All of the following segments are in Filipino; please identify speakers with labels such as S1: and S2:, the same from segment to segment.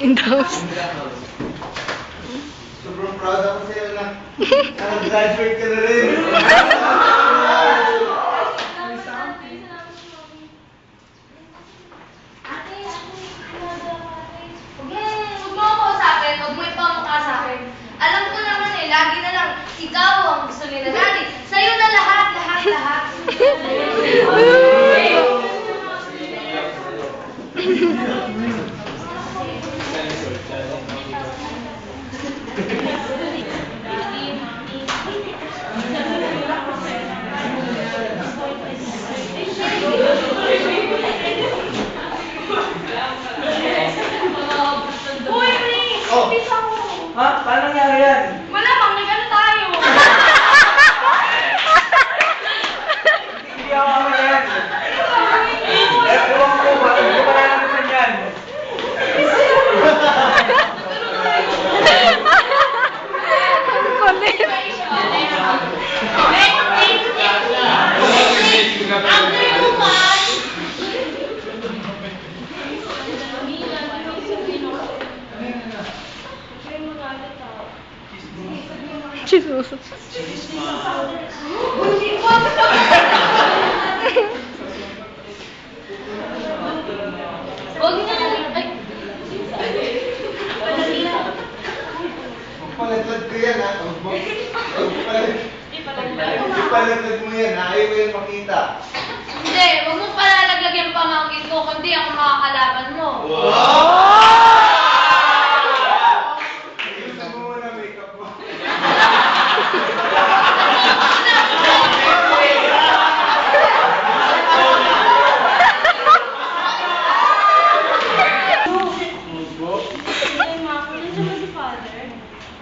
S1: In.
S2: Sobrang proud ako sa'yo na nag-graduate ka na rin. Ha? Paano nangyari yan?
S3: Malamang, nag-ano tayo?
S2: Hindi ako kami yan. Eh, ewan ko, bakit ko pala naman yan?
S1: Kulit. Jesus.
S3: Huwag niya ay.
S2: Magpalatad ko yan, ha? Mo yan, ha? Ayaw ko yan makita.
S3: Hindi, huwag mo palalaglag yung pamangkin ko, kundi ako makakalaban mo.
S2: Ayusin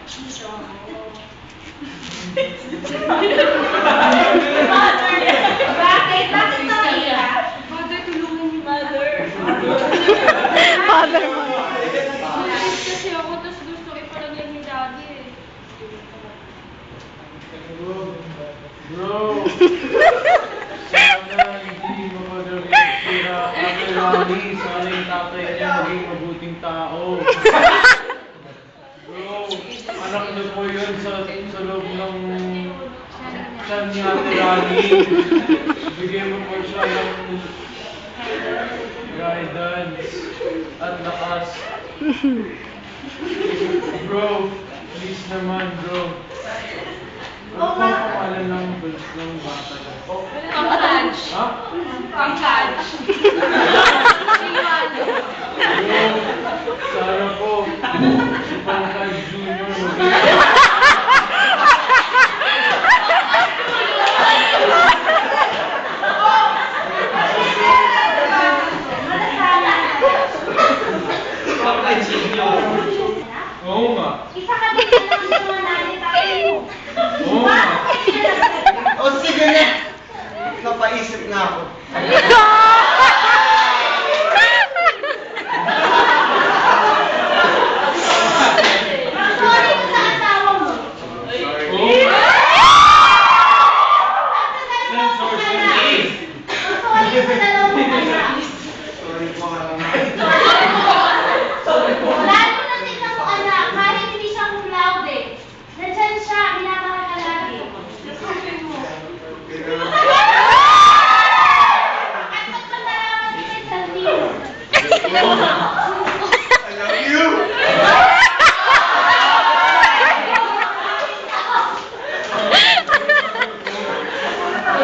S3: Bakit? Bakit nakita?
S1: Father mo.
S3: Kasi ako, tapos gusto ipalagyan ni daddy eh.
S4: Bro, sana hindi mo Rani, sana yung tatay niya maging mabuting tao. Anak niyo po yun sa, sa loob ng tiyan ni Ate Rani. Bigyan mo po siya ng guidance at lakas. Bro, please naman bro. Ano ba ang pangalan ng ng bata niya?
S3: Pangkaj.
S4: Ha?
S3: Pangkaj.
S4: Bro, sana po,
S2: Thank you.